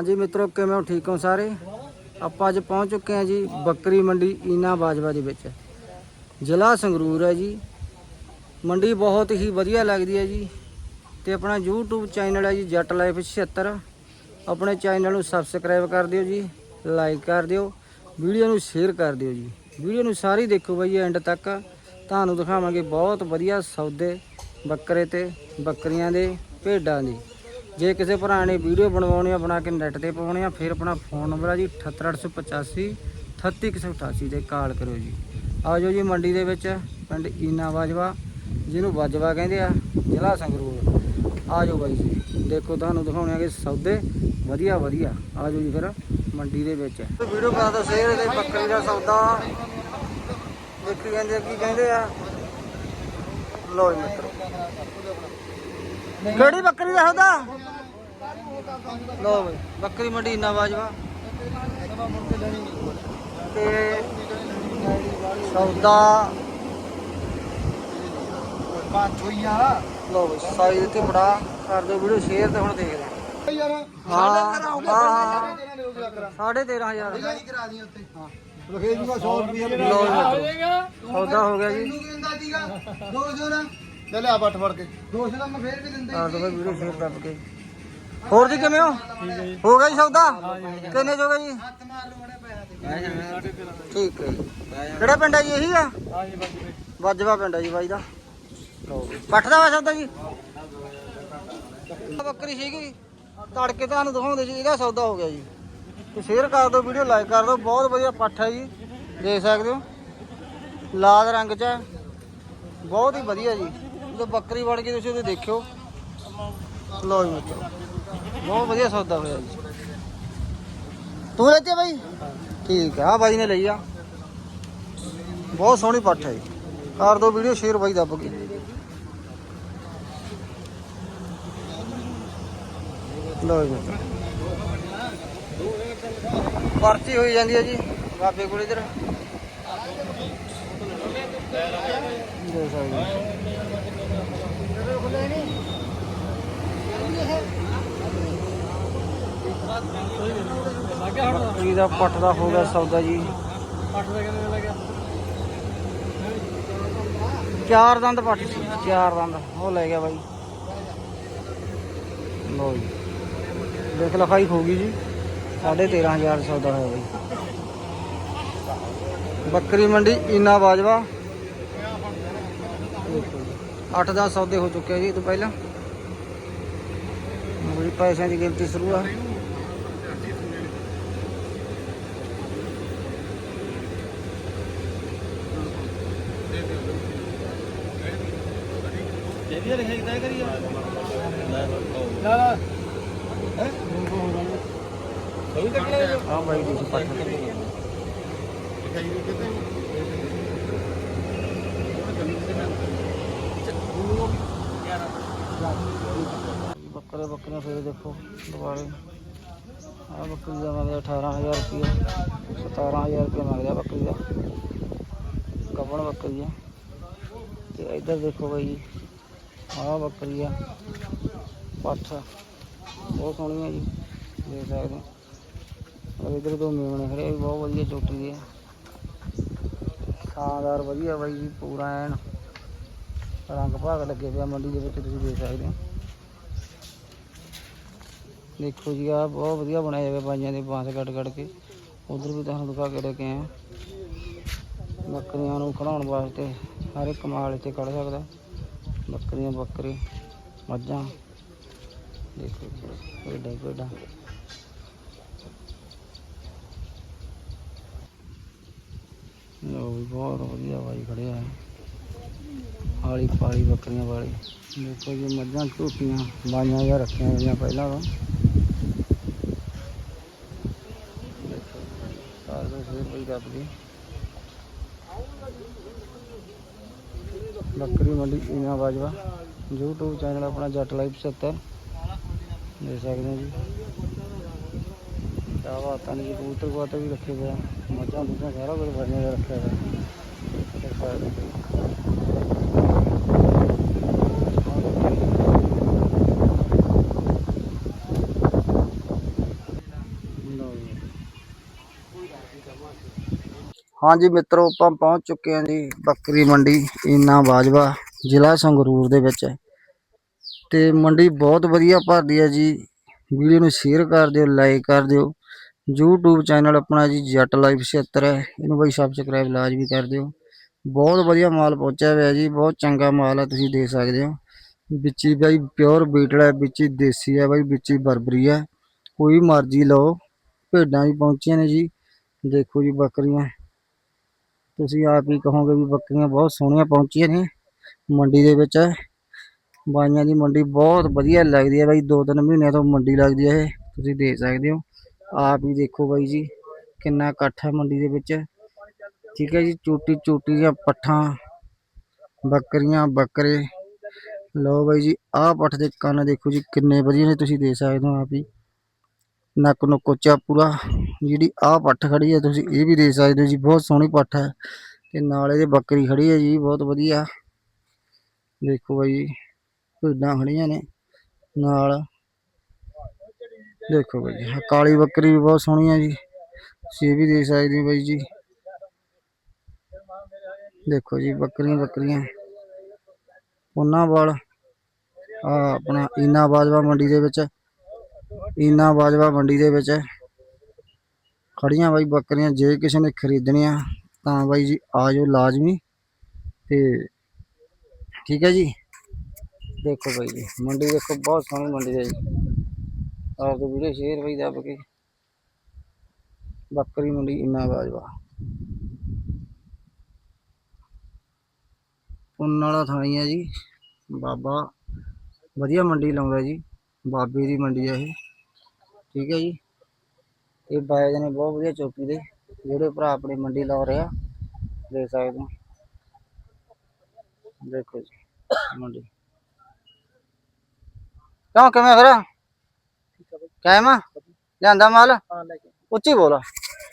ਹਾਂਜੀ ਮਿੱਤਰੋ, ਕਿਵੇਂ ਹੋ? ਠੀਕ ਹੋ ਸਾਰੇ? ਆਪਾਂ ਅੱਜ ਪਹੁੰਚ ਚੁੱਕੇ ਹਾਂ ਜੀ ਬੱਕਰੀ ਮੰਡੀ ਈਨਾ ਬਾਜਵਾ ਦੇ ਵਿੱਚ। ਜ਼ਿਲ੍ਹਾ ਸੰਗਰੂਰ ਹੈ ਜੀ। ਮੰਡੀ ਬਹੁਤ ਹੀ ਵਧੀਆ ਲੱਗਦੀ ਹੈ ਜੀ। ਤੇ ਆਪਣਾ YouTube ਚੈਨਲ ਹੈ ਜੀ, ਜੱਟ ਲਾਈਫ 76 ਆਪਣੇ ਚੈਨਲ ਨੂੰ ਸਬਸਕ੍ਰਾਈਬ ਕਰ ਦਿਓ ਜੀ ਲਾਈਕ ਕਰ ਦਿਓ, ਵੀਡੀਓ ਨੂੰ ਸ਼ੇਅਰ ਕਰ ਦਿਓ ਜੀ। ਵੀਡੀਓ ਨੂੰ ਸਾਰੀ ਦੇਖੋ ਬਾਈ ਐਂਡ ਤੱਕ। ਤੁਹਾਨੂੰ ਦਿਖਾਵਾਂਗੇ ਬਹੁਤ ਵਧੀਆ ਸੌਦੇ ਬੱਕਰੇ ਤੇ, ਬੱਕਰੀਆਂ ਦੇ, ਭੇਡਾਂ ਦੇ। ਜੇ ਕਿਸੇ ਭਰਾ ਨੇ ਵੀਡੀਓ ਬਣਵਾਉਣੀ ਆ, ਬਣਾ ਕੇ ਨੈਟ ਤੇ ਪਾਉਣੀ ਆ, ਫਿਰ ਆਪਣਾ ਫੋਨ ਨੰਬਰ ਆ ਜੀ 78885 33188 ਤੇ ਕਾਲ ਕਰੋ ਜੀ। ਆਜੋ ਜੀ ਮੰਡੀ ਦੇ ਵਿੱਚ, ਪਿੰਡ ਈਨਾ ਬਾਜਵਾ, ਜਿਹਨੂੰ ਬਾਜਵਾ ਕਹਿੰਦੇ ਆ, ਜ਼ਿਲ੍ਹਾ ਸੰਗਰੂਰ। ਆਜੋ ਬਾਈ ਜੀ, ਦੇਖੋ ਤੁਹਾਨੂੰ ਦਿਖਾਉਣੇ ਆਗੇ ਸੌਦੇ, ਵਧੀਆ ਵਧੀਆ। ਆਜੋ ਜੀ ਫਿਰ ਮੰਡੀ ਦੇ ਵਿੱਚ। ਵੀਡੀਓ ਪਾ ਦੋ ਸ਼ੇਅਰ ਤੇ ਬੱਕਰੀ ਦਾ ਸੌਦਾ। ਦੇਖੀ ਜਾਂਦੇ ਕੀ ਕਹਿੰਦੇ ਆ। ਲੋ ਮਿੱਤਰੋ। ਕਿਹੜੀ ਬੱਕਰੀ ਦਾ ਸੌਦਾ? ਲੋ ਬਈ ਬੱਕਰੀ ਮੰਡੀ ਇੰਨਾ ਬਾਜਵਾ ਤੇ ਸੌਦਾ। ਲੋ ਬਈ ਸਾਈਜ਼ ਤੇ ਬੜਾ। ਕਰ ਦਿਓ ਵੀਡੀਓ ਸ਼ੇਅਰ ਤੇ ਹੁਣ ਦੇਖਦੇ ਹਾਂ। ਹਾਂ ਹਾਂ ਸਾਢੇ 13000 ਲਖੇ ਜੂਗਾ 100 ਰੁਪਏ ਲੋ ਸੌਦਾ ਹੋ ਗਿਆ ਜੀ। ਲੈ ਲਿਆ ਬੱਠ ਫੜ ਕੇ। 200 ਦਾ ਮੈਂ ਫੇਰ ਵੀ ਦਿੰਦਾ ਕਰ ਦਿਓ ਵੀਡੀਓ ਸ਼ੇਅਰ ਦੱਬ ਕੇ। ਹੋਰ ਜੀ ਕਿਵੇਂ ਹੋ? ਹੋ ਗਿਆ ਜੀ ਸੌਦਾ? ਕਿੰਨੇ ਚ ਹੋ ਗਿਆ। ਜੀ? ਠੀਕ ਹੈ ਜੀ। ਕਿਹੜਾ ਪਿੰਡ ਹੈ ਜੀ ਇਹੀ ਆ? ਵਾਜਵਾ ਪਿੰਡ ਹੈ ਜੀ ਬਾਈ ਦਾ। ਜੀ। ਪੱਠ ਦਾ ਵਾ ਸੌਦਾ ਜੀ? ਬੱਕਰੀ ਸੀਗੀ। ਤੜਕੇ ਤੁਹਾਨੂੰ ਦਿਖਾਉਂਦੇ ਸੀ ਇਹਦਾ ਸੌਦਾ ਹੋ ਗਿਆ ਜੀ। ਤੇ ਸ਼ੇਅਰ ਕਰ ਦਿਓ ਵੀਡੀਓ ਲਾਈਕ ਕਰ ਦਿਓ। ਬਹੁਤ ਵਧੀਆ ਪੱਠ ਹੈ ਜੀ। ਦੇਖ ਸਕਦੇ ਹੋ। ਲਾਲ ਰੰਗ ਚ ਹੈ। ਬਹੁਤ ਹੀ ਵਧੀਆ ਜੀ। ਜਦੋਂ ਬੱਕਰੀ ਬਣ ਗਈ ਤੁਸੀਂ ਉਹਦੇ ਦੇਖਿਓ। ਲੋ ਜੀ ਮਿੱਤਰੋ ਬਹੁਤ ਵਧੀਆ ਸੌਦਾ ਹੋਇਆ ਜੀ। ਤੂੰ ਲੈਤੇ ਬਾਈ? ਠੀਕ ਆ ਬਾਈ ਨੇ ਲਈ ਆ। ਬਹੁਤ ਸੋਹਣੀ ਪੱਠ ਹੈ ਕਰ ਦੋ ਵੀਡੀਓ ਸ਼ੇਅਰ ਬਾਈ ਦੱਬ ਕੇ। ਲੋ ਜੀ ਮਿੱਤਰੋ ਪਰਚੀ ਹੋਈ ਜਾਂਦੀ ਹੈ ਜੀ ਬਾਬੇ ਕੋਲ ਇਧਰ। ਬੱਕਰੀ ਦਾ ਪੱਟ ਦਾ ਹੋ ਗਿਆ ਸੌਦਾ ਜੀ। ਚਾਰ ਦੰਦ ਪੱਟ ਚਾਰ ਦੰਦ, ਉਹ ਲੈ ਗਿਆ ਬਾਈ। ਲੋ ਜੀ। ਦੇਖ ਲਿਖਾਈ ਹੋ ਗਈ ਜੀ। 13500 ਸੌਦਾ ਹੋਇਆ ਬਾਈ। ਬੱਕਰੀ ਮੰਡੀ ਇਨਾ ਬਾਜਵਾ। 8-10 ਸੌਦੇ ਹੋ ਚੁੱਕੇ ਆ ਜੀ ਇਹ ਤੋਂ ਪਹਿਲਾਂ। ਬੜੀ ਪੈਸਿਆਂ ਦੀ ਗਿਣਤੀ ਸ਼ੁਰੂ ਆ। ਹਾਂ? ਬਾਈ ਜੀ ਪੱਟ ਬੱਕਰੇ ਬੱਕਰੀਆਂ ਫੇਰ ਦੇਖੋ ਦੁਬਾਰੇ ਆ ਬੱਕਰੀ ਦਾ ਮੰਗਦਾ 18000 ਰੁਪਏ 17000 ਰੁਪਏ ਮੰਗਦਾ ਬੱਕਰੀ ਦਾ ਕਪਣ ਬੱਕਰੀ ਆ ਤੇ ਇੱਧਰ ਦੇਖੋ ਬਾਈ ਆ ਬੱਕਰੀ ਆ ਪੱਠ ਬਹੁਤ ਸੋਹਣੀ ਆ ਜੀ ਦੇਖ ਸਕਦੇ ਹੋ ਔਰ ਇਧਰ ਦੋ ਮੇਮਣੇ ਖੜੇ ਆ, ਵੀ ਬਹੁਤ ਵਧੀਆ ਚੋਟੀ ਦੇ ਆ ਸ਼ਾਨਦਾਰ, ਵਧੀਆ ਬਾਈ ਜੀ, ਪੂਰਾ ਐਨ ਰੰਗ ਭਾਗ ਲੱਗੇ ਪਿਆ ਮੰਡੀ ਦੇ ਵਿੱਚ, ਤੁਸੀਂ ਦੇਖ ਸਕਦੇ ਹੋ। ਦੇਖੋ ਜੀ ਆ ਬਹੁਤ ਵਧੀਆ ਬਣਾਏ ਹੋਏ ਬਾਈਆਂ ਦੇ ਬਾਂਸ ਕੱਟ ਕੱਟ ਕੇ। ਉਧਰ ਵੀ ਤੁਹਾਨੂੰ ਦਿਖਾ ਕੇ ਲੈ ਕੇ ਆਏ ਬੱਕਰੀਆਂ ਨੂੰ ਖੜਾਉਣ ਵਾਸਤੇ ਹਰ ਇੱਕ ਮਾਲ ਇੱਥੇ ਕੱਢ ਸਕਦਾ। ਬੱਕਰੀਆਂ, ਬੱਕਰੇ, ਮੱਝਾਂ। ਦੇਖੋ ਭੇਡਾਂ ਹੀ ਭੇਡਾਂ ਉਹ ਵੀ ਬਹੁਤ ਵਧੀਆ ਬਾਈ ਖੜਿਆ ਹੈ ਆਲੀ ਪਾਲੀ ਬੱਕਰੀਆਂ ਵਾਲੀ। ਦੇਖੋ ਜੀ, ਮੱਝਾਂ ਝੂਟੀਆਂ ਬਾਈਆਂ ਜਾਂ ਰੱਖੀਆਂ ਹੋਈਆਂ ਪਹਿਲਾਂ ਤੋਂ। ਸਾਰੇ ਫੇਰ ਬਈ ਰੱਬ ਦੀ। ਬੱਕਰੀ ਮੰਡੀ ਇਨਾ ਬਾਜਵਾ। YouTube ਚੈਨਲ ਆਪਣਾ ਜੱਟ ਲਾਈਵ 77 ਦੇ ਸਕਦੇ ਜੀ। ਕਿਆ ਬਾਤਾਂ ਨੇ ਕਬੂਤਰ ਕਬੂਤਰ ਵੀ ਰੱਖੇ ਹੋਏ ਆ। ਮੱਝਾਂ ਮੁੱਝਾਂ ਸਾਰਾ ਕੁਝ ਵਧੀਆ ਜਿਹਾ ਰੱਖਿਆ ਹਾਂਜੀ ਮਿੱਤਰੋ, ਆਪਾਂ ਪਹੁੰਚ ਚੁੱਕੇ ਹਾਂ ਜੀ ਬੱਕਰੀ ਮੰਡੀ ਇਨਾ ਬਾਜਵਾ, ਜ਼ਿਲ੍ਹਾ ਸੰਗਰੂਰ ਦੇ ਵਿੱਚ। ਹੈ ਤੇ ਮੰਡੀ ਬਹੁਤ ਵਧੀਆ ਭਰਦੀ ਹੈ ਜੀ। ਵੀਡੀਓ ਨੂੰ ਸ਼ੇਅਰ ਕਰ ਦਿਓ ਲਾਈਕ ਕਰ ਦਿਓ। ਯੂਟਿਊਬ ਚੈਨਲ ਆਪਣਾ ਜੀ ਜੱਟ ਲਾਈਵ 76 ਹੈ। ਇਹਨੂੰ ਬਾਈ ਸਬਸਕ੍ਰਾਈਬ ਲਾਜ਼ਮੀ ਕਰ ਦਿਓ। ਬਹੁਤ ਵਧੀਆ ਮਾਲ ਪਹੁੰਚਿਆ ਹੋਇਆ ਜੀ, ਬਹੁਤ ਚੰਗਾ ਮਾਲ ਹੈ, ਤੁਸੀਂ ਦੇਖ ਸਕਦੇ ਹੋ। ਵਿੱਚ ਹੀ ਬਾਈ ਪਿਓਰ ਬੀਟਲ ਹੈ, ਵਿੱਚ ਹੀ ਦੇਸੀ ਹੈ ਬਾਈ, ਵਿੱਚ ਹੀ ਬਰਬਰੀ ਹੈ। ਕੋਈ ਮਰਜ਼ੀ ਲਓ, ਭੇਡਾਂ ਵੀ ਪਹੁੰਚੀਆਂ ਨੇ ਜੀ। ਦੇਖੋ ਜੀ ਬੱਕਰੀਆਂ। ਤੁਸੀਂ ਆਪ ਹੀ ਕਹੋਗੇ ਵੀ ਬੱਕਰੀਆਂ ਬਹੁਤ ਸੋਹਣੀਆਂ ਪਹੁੰਚੀਆਂ ਨੇ, ਮੰਡੀ ਦੇ ਵਿੱਚ। ਬਾਈਆਂ ਦੀ ਮੰਡੀ ਬਹੁਤ ਵਧੀਆ ਲੱਗਦੀ ਹੈ ਬਾਈ, ਦੋ ਤਿੰਨ ਮਹੀਨਿਆਂ ਤੋਂ ਮੰਡੀ ਲੱਗਦੀ ਹੈ ਇਹ। ਤੁਸੀਂ ਦੇਖ ਸਕਦੇ ਹੋ। ਆਪ ਹੀ ਦੇਖੋ ਬਾਈ ਜੀ, ਕਿੰਨਾ ਇਕੱਠ ਹੈ ਮੰਡੀ ਦੇ ਵਿੱਚ। ਠੀਕ ਹੈ ਜੀ, ਚੋਟੀ ਚੋਟੀ ਦੀਆਂ ਪੱਠਾਂ, ਬੱਕਰੀਆਂ, ਬੱਕਰੇ। ਲਓ ਬਾਈ ਜੀ, ਆਹ ਪੱਠ ਦੇ ਕੰਨ ਦੇਖੋ ਜੀ, ਕਿੰਨੇ ਵਧੀਆ ਨੇ ਤੁਸੀਂ ਦੇਖ ਸਕਦੇ ਹੋ ਆਪ ਹੀ। ਨੱਕ ਨੂੰ ਕੋਚਾ ਪੂਰਾ, ਜਿਹੜੀ ਆਹ ਪੱਠ ਖੜੀ ਹੈ, ਤੁਸੀਂ ਇਹ ਵੀ ਦੇ ਸਕਦੇ ਹੋ ਜੀ, ਬਹੁਤ ਸੋਹਣੀ ਪੱਠ ਹੈ। ਤੇ ਨਾਲ ਇਹਦੇ ਬੱਕਰੀ ਖੜੀ ਹੈ ਜੀ, ਬਹੁਤ ਵਧੀਆ। ਦੇਖੋ ਬਾਈ ਜੀ ਭੇਡਾਂ ਖੜੀਆਂ ਨੇ। ਨਾਲ ਦੇਖੋ ਬਾਈ ਜੀ ਕਾਲੀ ਬੱਕਰੀ ਵੀ ਬਹੁਤ ਸੋਹਣੀ ਹੈ ਜੀ। ਤੁਸੀਂ ਇਹ ਵੀ ਦੇਖ ਸਕਦੇ ਹੋ ਬਾਈ ਜੀ। ਦੇਖੋ ਜੀ, ਬੱਕਰੀਆਂ ਬੱਕਰੀਆਂ। ਉਹਨਾਂ ਵਾਲ ਆ ਆਪਣਾ ਇਨਾ ਬਾਜਵਾ ਮੰਡੀ ਦੇ ਵਿੱਚ। ਇਨਾ ਬਾਜਵਾ ਮੰਡੀ ਦੇ ਵਿੱਚ ਖੜੀਆਂ ਬਾਈ ਬੱਕਰੀਆਂ, ਜੇ ਕਿਸੇ ਨੇ ਖਰੀਦਣੀਆਂ ਤਾਂ ਬਾਈ ਜੀ ਆਜੋ ਲਾਜ਼ਮੀ। ਤੇ ਠੀਕ ਹੈ ਜੀ। ਦੇਖੋ ਬਾਈ ਜੀ, ਮੰਡੀ ਦੇਖੋ ਬਹੁਤ ਸੋਹਣੀ ਮੰਡੀ ਹੈ ਜੀ। ਆਪ ਵੀਡੀਓ ਸ਼ੇਅਰ ਬਾਈ ਦੱਬ ਕੇ। ਬੱਕਰੀ ਮੰਡੀ ਇਨਾ ਬਾਜਵਾ। ਪੁੰਨ ਵਾਲਾ ਥਾਣੀ ਹੈ ਜੀ। ਬਾਬਾ ਵਧੀਆ ਮੰਡੀ ਲਾਉਂਦਾ ਜੀ। ਬਾਬੇ ਦੀ ਮੰਡੀ ਹੈ ਇਹ। ਠੀਕ ਹੈ ਜੀ। ਇਹ ਬਾਏ ਨੇ ਬਹੁਤ ਵਧੀਆ ਚੌਕੀ ਦੇ। ਜਿਹੜੇ ਭਰਾ ਆਪਣੀ ਮੰਡੀ ਲਾ ਰਿਹਾ ਦੇ ਸਕਦੇ ਹੋ। ਦੇਖੋ ਜੀ, ਮੰਡੀ। ਕਿਉਂ, ਕਿਵੇਂ ਫਿਰ? ਕਾਇਮ ਆ? ਲਿਆਂਦਾ ਮਾਲ? ਹਾਂ ਲੈ ਕੇ। ਉੱਚੀ ਬੋਲ।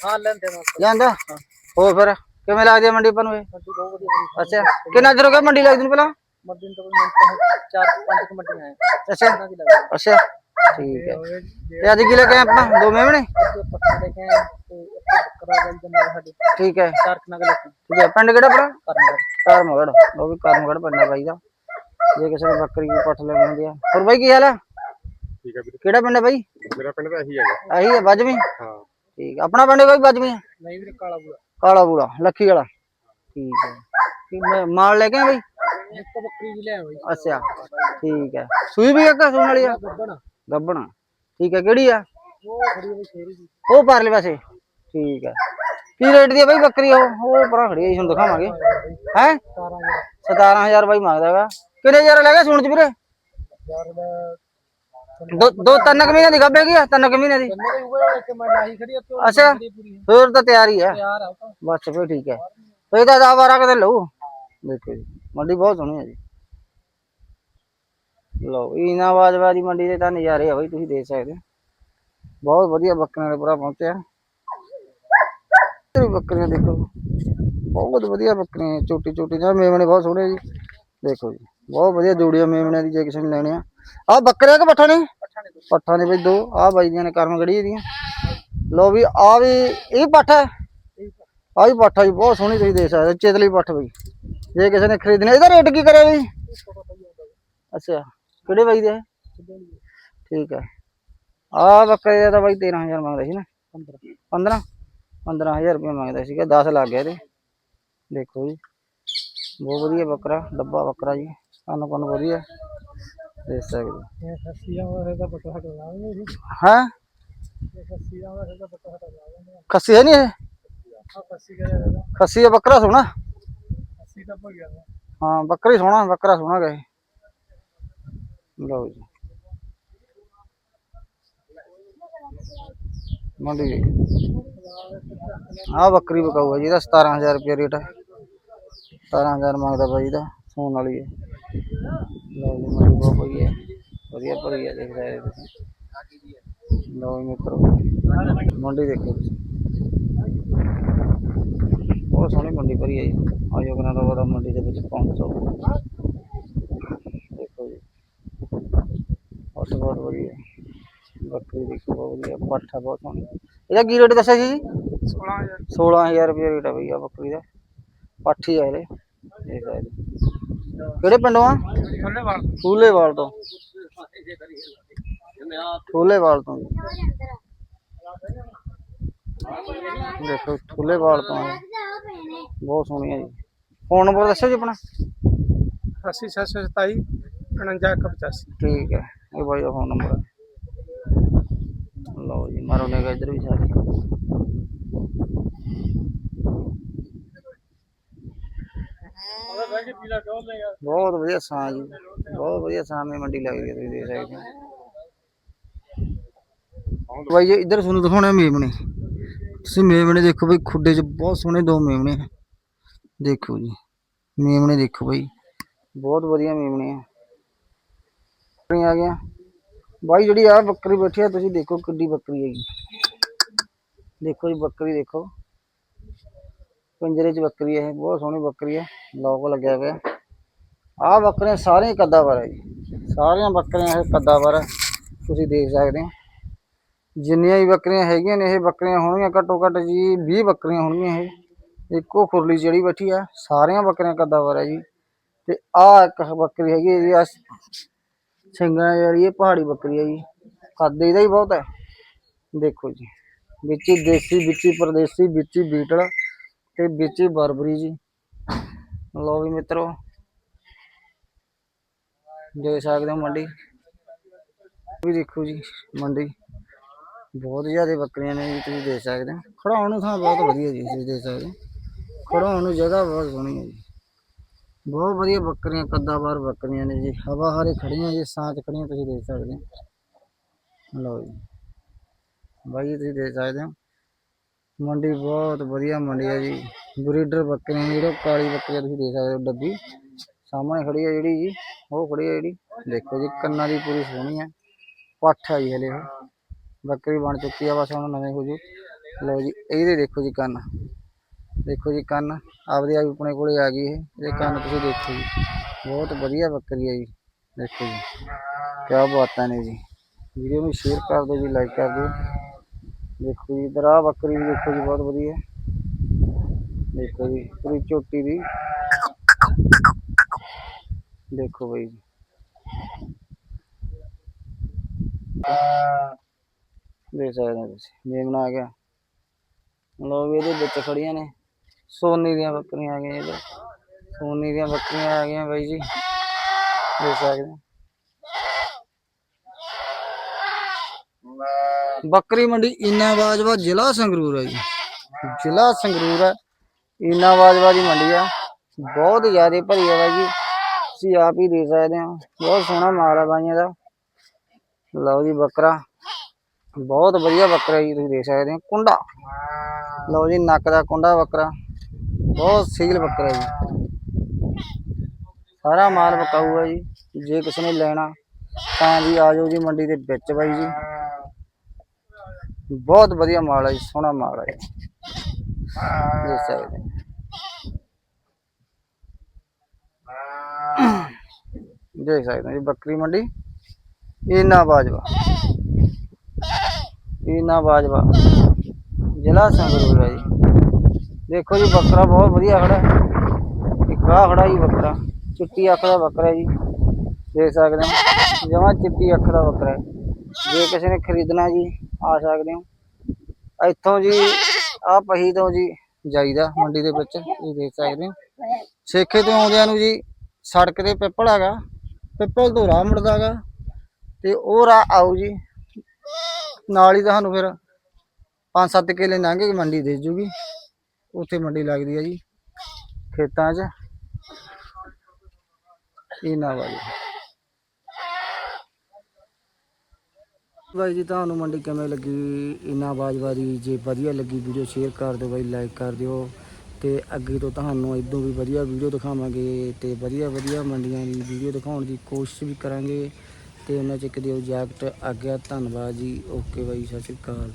ਹਾਂ ਲੈਂਦੇ ਨਾ ਲਿਆਂਦਾ? ਹੋਰ ਫਿਰ ਕਿਵੇਂ ਲੱਗਦੀ ਮੰਡੀ ਆਪਾਂ ਨੂੰ ਇਹ? ਮੰਡੀ ਬਹੁਤ ਵਧੀਆ ਅੱਛਾ ਕਿੰਨਾ ਚਿਰ ਹੋ ਗਿਆ ਮੰਡੀ ਲੱਗਦੀ ਨੂੰ ਪਹਿਲਾਂ? ਮੰਡੀ ਤੋਂ ਚਾਰ ਪੰਜ ਕੁ ਮੰਡੀਆਂ ਆਏ ਅੱਛਾ। ਅੱਛਾ ਠੀਕ ਹੈ। ਤੇ ਅੱਜ ਕੀ ਲੈ ਕੇ ਆਪਾਂ? ਦੋ ਅੱਜ ਪੱਕਾ ਲੈ ਕੇ ਬੱਕਰਾ ਦੇ ਨਾਲ ਸਾਡੇ ਠੀਕ ਹੈ। ਚਾਰ ਕਨਾਗ ਲੈ ਕੇ ਠੀਕ ਹੈ। ਪਿੰਡ ਕਿਹੜਾ ਆਪਣਾ? ਕਰਨਗੜ ਕਰਮਗੜ ਉਹ ਵੀ ਕਰਮਗੜ ਪਿੰਡ ਬਾਈ ਦਾ। ਜੇ ਕਿਸੇ ਨੇ ਬੱਕਰੀ ਦੀ ਪੱਠ ਲੈਣੀ ਹੁੰਦੀ ਆ। ਹੋਰ ਬਾਈ ਕੀ ਹਾਲ ਹੈ ਠੀਕ ਹੈ ਵੀਰੇ। ਕਿਹੜਾ ਪਿੰਡ ਹੈ ਬਾਈ? ਮੇਰਾ ਪਿੰਡ ਤਾਂ ਇਹੀ ਹੈਗਾ। ਆਹੀ ਹੈ ਬਜਵੀਂ? ਹਾਂ। ਠੀਕ ਆਪਣਾ ਪਿੰਡ ਬਾਈ ਬਜਵੀਂ? ਹੈ? ਨਹੀਂ ਵੀਰੇ ਕਾਲਾ ਬੂਲਾ। ਕਾਲਾ ਬੂੜਾ ਲੱਖੀ ਵਾਲਾ। ਠੀਕ ਹੈ ਕੀ ਮੈਂ ਮਾਲ ਲੈ ਕੇ ਆ ਬਾਈ? ਇੱਕ ਬੱਕਰੀ ਵੀ ਲਿਆ ਬਈ। ਅੱਛਾ ਠੀਕ ਹੈ ਸੂਈ ਵੀ ਇੱਕ ਸੂਣ ਵਾਲੀ ਆ? ਗੱਬਣ ਗੱਬਣ। ਠੀਕ ਹੈ ਕਿਹੜੀ ਆ? ਉਹ ਖੜੀ ਹੋਈ ਸ਼ੇਰੀ ਦੀ। ਉਹ ਪਰਲੇ ਪਾਸੇ। ਠੀਕ ਹੈ ਕੀ ਰੇਟ ਦੀ ਆ ਬਾਈ ਬੱਕਰੀ ਉਹ? ਉਹ ਪਰਾਂ ਖੜੀ ਹੈ ਜੀ, ਤੁਹਾਨੂੰ ਦਿਖਾਵਾਂਗੇ। ਹੈ? 17000 17000 ਬਾਈ ਮੰਗਦਾ ਹੈਗਾ। ਕਿੰਨੇ ਹਜ਼ਾਰ ਲੈ ਗਿਆ ਸੁਣ ਚ ਵੀਰੇ? ਯਾਰ ਦਾ ਦੋ ਦੋ ਤਿੰਨ ਕੁ ਮਹੀਨੇ ਦੀ ਗੱਭੇਗੀ ਆ? ਤਿੰਨ ਕੁ ਮਹੀਨੇ ਦੀ। ਅੱਛਾ। ਫਿਰ ਤਾਂ ਤਿਆਰ ਹੀ ਬਸ ਫਿਰ ਠੀਕ ਹੈ ਫਿਰ ਤਾਂ ਦਾ ਬਾਰਾ ਕਦੇ ਲਊ। ਦੇਖੋ ਜੀ ਮੰਡੀ ਬਹੁਤ ਸੋਹਣੀ ਹੈ ਜੀ। ਲਓ ਇਨਾ ਬਾਜਵਾ ਦੀ ਮੰਡੀ ਦੇ ਤਾਂ ਨਜ਼ਾਰੇ ਆ ਬਈ ਤੁਸੀਂ ਦੇਖ ਸਕਦੇ ਹੋ। ਬਹੁਤ ਵਧੀਆ ਬੱਕਰੀਆਂ ਦੇ ਪੂਰਾ ਪਹੁੰਚਿਆ। ਤੇ ਬੱਕਰੀਆਂ ਦੇਖੋ ਬਹੁਤ ਵਧੀਆ ਬੱਕਰੀਆਂ ਛੋਟੀ ਛੋਟੀ ਜਿਹੇ ਮੇਮਣੇ ਬਹੁਤ ਸੋਹਣੇ ਜੀ। ਦੇਖੋ ਜੀ ਬਹੁਤ ਵਧੀਆ ਜੋੜੀਆਂ ਮੇਮਣਿਆਂ ਦੀ ਜੇ ਕਿਸੇ ਨੇ ਲੈਣੇ ਆ। ਆ ਬੱਕਰੇ ਕਿ ਪੱਠਾ ਨੇ? ਪੱਠਾ ਨੇ ਬਈ ਦੋ। ਆ ਬਾਈ ਦੀਆਂ ਨੇ ਕਰਮ ਗੜੀ ਦੀਆਂ। ਲਓ ਵੀ ਆ ਵੀ ਇਹ ਪੱਠ ਆ ਵੀ ਪੱਠਾ ਜੀ ਬਹੁਤ ਸੋਹਣੀ ਤੁਸੀਂ ਦੇਖ ਸਕਦੇ ਚਿਤਲੀ ਪੱਠ ਬਈ। ਜੇ ਕਿਸੇ ਨੇ ਖਰੀਦਣਾ ਇਹਦਾ ਰੇਟ ਕੀ ਕਰਿਆ ਬਈ? ਅੱਛਾ ਕਿਹੜੇ ਬਾਈ ਦੇ? ਠੀਕ ਹੈ। ਆ ਬੱਕਰੇ ਦਾ ਤਾਂ ਬਾਈ 13000 ਮੰਗਦਾ ਸੀ ਨਾ। 15 15000 ਰੁਪਏ ਮੰਗਦਾ ਸੀਗਾ 10 ਲੱਗ ਗਿਆ ਇਹਦੇ। ਦੇਖੋ ਜੀ ਬਹੁਤ ਵਧੀਆ ਬੱਕਰਾ ਡੱਬਾ ਬੱਕਰਾ ਜੀ। ਕੰਨ ਕੰਨ ਵਧੀਆ। ਦੇਖ ਸਕਦੇ ਹੋ। ਇਹ ਖੱਸੀਆਂ ਵਾਲੇ ਦਾ ਪੱਟਾ ਹਟਾ ਲਾਵਾਂਗੇ ਹਾਂ? ਇਹ ਖੱਸੀਆਂ ਵਾਲੇ ਦਾ ਪੱਟਾ ਹਟਾ ਲਾਵਾਂਗੇ ਖੱਸੀ ਹੈ ਨਹੀਂ ਇਹ? ਆ ਖੱਸੀ ਕਰਿਆ ਇਹਦਾ ਖੱਸੀ ਦਾ ਬੱਕਰਾ ਸੋਹਣਾ? ਖੱਸੀ ਤਾਂ ਭਗਿਆ ਵਾ। ਹਾਂ ਬੱਕਰੀ ਸੋਹਣਾ ਬੱਕਰਾ ਸੋਹਣਾ ਗਏ ਲਓ ਜੀ। ਮੰਡੀ ਆ ਬੱਕਰੀ ਬਕਾਊ ਹੈ ਜੀ ਇਹਦਾ 17000 ਰੁਪਏ ਰੇਟ ਹੈ। 17000 ਮੰਗਦਾ ਬਾਈ ਦਾ ਸੋਨ ਵਾਲੀ ਹੈ। ਲਓ ਜੀ ਮੰਡੀ ਬਹੁਤ ਵਧੀਆ ਹੈ ਵਧੀਆ ਭਰੀ ਹੈ ਦੇਖ ਰਹੇ ਹੋ ਤੁਸੀਂ ਲਓ ਜੀ ਮਿੱਤਰੋ ਮੰਡੀ ਦੇਖੋ ਤੁਸੀਂ ਬਹੁਤ ਸੋਹਣੀ ਮੰਡੀ ਭਰੀ ਹੈ ਜੀ ਆਜੋ ਕਰਾਂ ਦਾ ਬੜਾ ਮੰਡੀ ਦੇ ਵਿੱਚ ਪਹੁੰਚੋ ਦੇਖੋ ਜੀ ਬਹੁਤ ਬਹੁਤ ਵਧੀਆ ਬੱਕਰੀ ਦੇਖੋ ਬਹੁਤ ਵਧੀਆ ਪੱਠਾ ਬਹੁਤ ਸੋਹਣੀ ਇਹਦਾ ਕੀ ਰੇਟ ਦੱਸਿਆ ਸੀ ਜੀ 16000 16000 ਰੁਪਏ ਰੇਟ ਆ ਬਈ ਆ ਬੱਕਰੀ ਦਾ ਪਾਠੀ ਆ ਇਹਦੇ ਦੇਖ ਸਕਦੇ ਕਿਹੜੇ ਪਿੰਡੋਂ ਆ ਥੱਲੇ ਵਾਲ ਫੂਲੇਵਾਲ ਤੋਂ। ਫੂਲੇਵਾਲ ਤੋਂ। ਦੇਖੋ ਫੂਲੇਵਾਲ ਤੋਂ ਆ। ਬਹੁਤ ਸੋਹਣੀ ਹੈ ਜੀ। ਫੋਨ ਨੰਬਰ ਦੱਸੋ ਜੀ ਆਪਣਾ। 8727 4985 ਠੀਕ ਹੈ ਇਹ ਬਾਈ ਦਾ ਫੋਨ ਨੰਬਰ ਹੈ। ਲਓ ਜੀ ਮਾਰੋ ਨੇ ਇੱਧਰ ਵੀ ਸਾਰੇ। ਬਹੁਤ ਵਧੀਆ ਸਾਂ ਜੀ ਬਹੁਤ ਵਧੀਆ ਸਾਂ ਮੇ ਮੰਡੀ ਲੱਗਦੀ ਹੈ ਤੁਸੀਂ ਦੇਖ ਸਕਦੇ ਹੋ ਬਾਈ ਜੀ ਇੱਧਰ ਤੁਹਾਨੂੰ ਦਿਖਾਉਣਾ ਮੇਮਣੇ ਤੁਸੀਂ ਮੇਮਣੇ ਦੇਖੋ ਬਈ ਖੁੱਡੇ 'ਚ ਬਹੁਤ ਸੋਹਣੇ ਦੋ ਮੇਮਣੇ ਆ ਦੇਖੋ ਜੀ ਮੇਮਣੇ ਦੇਖੋ ਬਈ ਬਹੁਤ ਵਧੀਆ ਮੇਮਣੇ ਆ ਬੱਕਰੀਆਂ ਆ ਗਈਆਂ ਬਾਈ ਜਿਹੜੀ ਆ ਬੱਕਰੀ ਬੈਠੀ ਆ ਤੁਸੀਂ ਦੇਖੋ ਕਿੱਡੀ ਬੱਕਰੀ ਹੈਗੀ ਦੇਖੋ ਜੀ ਬੱਕਰੀ ਦੇਖੋ ਪਿੰਜਰੇ 'ਚ ਬੱਕਰੀ ਹੈ ਇਹ, ਬਹੁਤ ਸੋਹਣੀ ਬੱਕਰੀ ਹੈ ਲੋਕ ਲੱਗਿਆ ਹੋਇਆ ਆਹ ਬੱਕਰੀਆਂ ਸਾਰੀਆਂ ਕੱਦਾਵਰ ਹੈ ਜੀ। ਸਾਰੀਆਂ ਬੱਕਰੀਆਂ ਇਹ ਕੱਦਾਵਰ ਹੈ ਤੁਸੀਂ ਦੇਖ ਸਕਦੇ ਹੋ। ਜਿੰਨੀਆਂ ਵੀ ਬੱਕਰੀਆਂ ਹੈਗੀਆਂ ਨੇ, ਇਹ ਬੱਕਰੀਆਂ ਹੋਣਗੀਆਂ ਘੱਟੋ ਘੱਟ ਜੀ 20 ਬੱਕਰੀਆਂ ਹੋਣਗੀਆਂ ਇਹ। ਇੱਕੋ ਖੁਰਲੀ ਜਿਹੜੀ ਬੈਠੀ ਆ, ਸਾਰੀਆਂ ਬੱਕਰੀਆਂ ਕੱਦਾਵਰ ਹੈ ਜੀ। ਤੇ ਆਹ ਇੱਕ ਬੱਕਰੀ ਹੈਗੀ ਇਹਦੀ ਆ ਸਿੰਘਾਂ ਜਿਹੜੀ ਇਹ ਪਹਾੜੀ ਬੱਕਰੀ ਹੈ ਜੀ। ਕੱਦ ਇਹਦਾ ਹੀ ਬਹੁਤ ਹੈ ਦੇਖੋ ਜੀ, ਵਿੱਚ ਹੀ ਦੇਸੀ, ਵਿੱਚ ਹੀ ਪਰਦੇਸੀ, ਵਿੱਚ ਹੀ ਬੀਟਲ। ਤੇ ਵਿੱਚ ਹੀ ਬਰਬਰੀ ਜੀ। ਲਓ ਵੀ ਮਿੱਤਰੋ। ਦੇਖ ਸਕਦੇ ਹੋ ਮੰਡੀ। ਵੀ ਦੇਖੋ ਜੀ, ਮੰਡੀ। ਬਹੁਤ ਜ਼ਿਆਦਾ ਬੱਕਰੀਆਂ ਨੇ ਜੀ, ਤੁਸੀਂ ਦੇਖ ਸਕਦੇ ਹੋ। ਖੜਾਉਣ ਨੂੰ ਥਾਂ ਬਹੁਤ ਵਧੀਆ ਜੀ, ਤੁਸੀਂ ਦੇਖ ਸਕਦੇ ਹੋ। ਖੜਾਉਣ ਨੂੰ ਜਗ੍ਹਾ ਬਹੁਤ ਸੋਹਣੀ ਹੈ ਜੀ। ਬਹੁਤ ਵਧੀਆ ਬੱਕਰੀਆਂ ਕੱਦਾਵਾਰ ਬੱਕਰੀਆਂ ਨੇ ਜੀ। ਹਵਾ ਹਾਰੇ ਖੜੀਆਂ ਜੀ ਸਾਂ ਖੜੀਆਂ, ਤੁਸੀਂ ਦੇਖ ਸਕਦੇ ਹੋ। ਲਓ ਜੀ। ਬਾਈ ਤੁਸੀਂ ਦੇਖ ਸਕਦੇ ਹੋ। ਮੰਡੀ ਬਹੁਤ ਵਧੀਆ ਮੰਡੀ ਹੈ ਜੀ ਬਰੀਡਰ ਬੱਕਰੀਆਂ ਜਿਹੜੀ ਕਾਲੀ ਬੱਕਰੀ ਆ ਤੁਸੀਂ ਦੇਖ ਸਕਦੇ ਹੋ ਡੱਬੀ ਸਾਹਮਣੇ ਖੜੀ ਹੈ ਜਿਹੜੀ ਜੀ, ਉਹ ਖੜੀ ਹੈ ਜਿਹੜੀ। ਦੇਖੋ ਜੀ, ਕੰਨਾਂ ਦੀ ਪੂਰੀ ਸੋਹਣੀ ਹੈ। ਪੱਠ ਹੈ ਜੀ ਹਲੇ ਉਹ। ਬੱਕਰੀ ਬਣ ਚੁੱਕੀ ਆ, ਬਸ ਹੁਣ ਨਵੇਂ ਹੋ ਜੂ। ਲਓ ਜੀ, ਇਹਦੇ ਦੇਖੋ ਜੀ ਕੰਨ। ਦੇਖੋ ਜੀ ਕੰਨ, ਆਪਦੇ ਆਪ ਆਪਣੇ ਕੋਲੇ ਆ ਗਈ ਇਹ। ਇਹਦੇ ਕੰਨ ਤੁਸੀਂ ਦੇਖੋ ਜੀ। ਬਹੁਤ ਵਧੀਆ ਬੱਕਰੀ ਹੈ ਜੀ। ਦੇਖੋ ਜੀ, ਕਿਆ ਬਾਤਾਂ ਨੇ ਜੀ। ਵੀਡੀਓ ਨੂੰ ਸ਼ੇਅਰ ਕਰ ਦਿਓ ਜੀ, ਲਾਈਕ ਕਰ ਦਿਓ। ਦੇਖੋ ਜੀ, ਇਧਰ ਆ ਬੱਕਰੀ ਵੀ ਦੇਖੋ ਜੀ, ਬਹੁਤ ਵਧੀਆ। ਦੇਖੋ ਜੀ, ਪੂਰੀ ਝੋਟੀ ਦੀ। ਦੇਖੋ ਬਈ। ਜੀ ਦੇਖ ਸਕਦੇ ਹੋ ਤੁਸੀਂ ਮੇਮਣਾ ਆ ਗਿਆ। ਲੋ ਵੀ ਇਹਦੇ ਵਿੱਚ ਖੜੀਆਂ ਨੇ। ਸੋਨੀ ਦੀਆਂ ਬੱਕਰੀਆਂ ਆ ਗਈਆਂ ਇਹਦੇ। ਸੋਨੀ ਦੀਆਂ ਬੱਕਰੀਆਂ ਆ ਗਈਆਂ ਬਾਈ ਜੀ। ਦੇਖ ਸਕਦੇ ਹੋ। ਬੱਕਰੀ ਮੰਡੀ ਇਨਾ ਬਾਜਵਾ ਜ਼ਿਲ੍ਹਾ ਸੰਗਰੂਰ ਹੈ ਜੀ। ਜ਼ਿਲ੍ਹਾ ਸੰਗਰੂਰ ਹੈ ਇਨਾ ਬਾਜਵਾ ਦੀ ਮੰਡੀ ਆ। ਬਹੁਤ ਜ਼ਿਆਦਾ ਭਰੀ ਹੈ ਬਾਈ ਜੀ। ਤੁਸੀਂ ਆਪ ਹੀ ਦੇਖ ਸਕਦੇ ਹੋ, ਬਹੁਤ ਸੋਹਣਾ ਮਾਲ ਆ ਬਾਈਆਂ ਦਾ। ਲਓ ਜੀ ਬੱਕਰਾ। ਬਹੁਤ ਵਧੀਆ ਬੱਕਰਾ ਜੀ, ਤੁਸੀਂ ਦੇਖ ਸਕਦੇ ਹੋ, ਕੁੰਡਾ। ਲਓ ਜੀ, ਨੱਕ ਦਾ ਕੁੰਡਾ ਬੱਕਰਾ। ਬਹੁਤ ਸੀਲ ਬੱਕਰਾ ਜੀ। ਸਾਰਾ ਮਾਲ ਬਕਾਊ ਹੈ ਜੀ, ਜੇ ਕਿਸੇ ਨੇ ਲੈਣਾ, ਤਾਂ ਜੀ ਆ ਜਾਓ ਜੀ ਮੰਡੀ ਦੇ ਵਿੱਚ ਬਾਈ ਜੀ। ਬਹੁਤ ਵਧੀਆ ਮਾਲ ਹੈ ਜੀ ਸੋਹਣਾ ਮਾਲ ਹੈ ਜੀ। ਦੇਖ ਸਕਦੇ। ਦੇਖ ਸਕਦੇ ਜੀ ਬੱਕਰੀ ਮੰਡੀ। ਇਨਾ ਬਾਜਵਾ। ਇਨਾ ਬਾਜਵਾ। ਜ਼ਿਲ੍ਹਾ ਸੰਗਰੂਰ ਹੈ ਜੀ। ਦੇਖੋ ਜੀ ਬੱਕਰਾ ਬਹੁਤ ਵਧੀਆ ਖੜਾ। ਹੈ ਇੱਕ ਆਹ ਖੜਾ ਜੀ ਬੱਕਰਾ। ਚਿੱਟੀ ਅੱਖ ਦਾ ਬੱਕਰਾ ਜੀ। ਦੇਖ ਸਕਦੇ ਹੋ। ਜਮਾ ਚਿੱਟੀ ਅੱਖ ਦਾ ਬੱਕਰਾ ਹੈ। ਜੇ ਕਿਸੇ ਨੇ ਖਰੀਦਣਾ ਜੀ ਆ ਸਕਦੇ ਹੋ। ਇੱਥੋਂ ਜੀ, ਆ ਪਹੀ ਤੋਂ ਜੀ ਜਾਈਦਾ ਮੰਡੀ ਦੇ ਵਿੱਚ, ਤੁਸੀਂ ਦੇਖ ਸਕਦੇ ਹੋ। ਸੇਖੇ ਤੋਂ ਆਉਂਦਿਆਂ ਨੂੰ ਜੀ ਸੜਕ ਤੇ ਪਿੱਪਲ ਹੈਗਾ, ਪਿੱਪਲ ਤੋਂ ਰਾਹ ਮੁੜਦਾ ਹੈਗਾ, ਤੇ ਉਹ ਰਾਹ ਆਓ ਜੀ। ਨਾਲ ਹੀ ਤੁਹਾਨੂੰ ਫਿਰ 5-7 ਕਿਲੇ ਲੰਘ ਕੇ ਮੰਡੀ ਦੇ ਜੂਗੀ। ਉੱਥੇ ਮੰਡੀ ਲੱਗਦੀ ਹੈ ਜੀ, ਖੇਤਾਂ 'ਚ। ਇਹਨਾਂ ਵਾਲੀ। ਬਾਈ ਜੀ, ਤੁਹਾਨੂੰ ਮੰਡੀ ਕਿਵੇਂ ਲੱਗੀ? ਇਨਾ ਬਾਜਵਾ ਦੀ ਜੇ ਵਧੀਆ ਲੱਗੀ, ਵੀਡੀਓ ਸ਼ੇਅਰ ਕਰ ਦਿਓ ਬਾਈ ਲਾਈਕ ਕਰ ਦਿਓ। ਤੇ ਅੱਗੇ ਤੋਂ ਤੁਹਾਨੂੰ ਇਦੋਂ ਵੀ ਵਧੀਆ ਵੀਡੀਓ ਦਿਖਾਵਾਂਗੇ ਤੇ ਵਧੀਆ ਵਧੀਆ ਮੰਡੀਆਂ ਦੀ ਵੀਡੀਓ ਦਿਖਾਉਣ ਦੀ ਕੋਸ਼ਿਸ਼ ਵੀ ਕਰਾਂਗੇ। ਤੇ ਉਹਨਾਂ ਚ ਇੱਕ ਦਿਓ ਜੈਕਟ ਆ ਗਿਆ ਧੰਨਵਾਦ ਜੀ। ਓਕੇ ਬਾਈ, ਸਤਿ ਸ਼੍ਰੀ ਅਕਾਲ।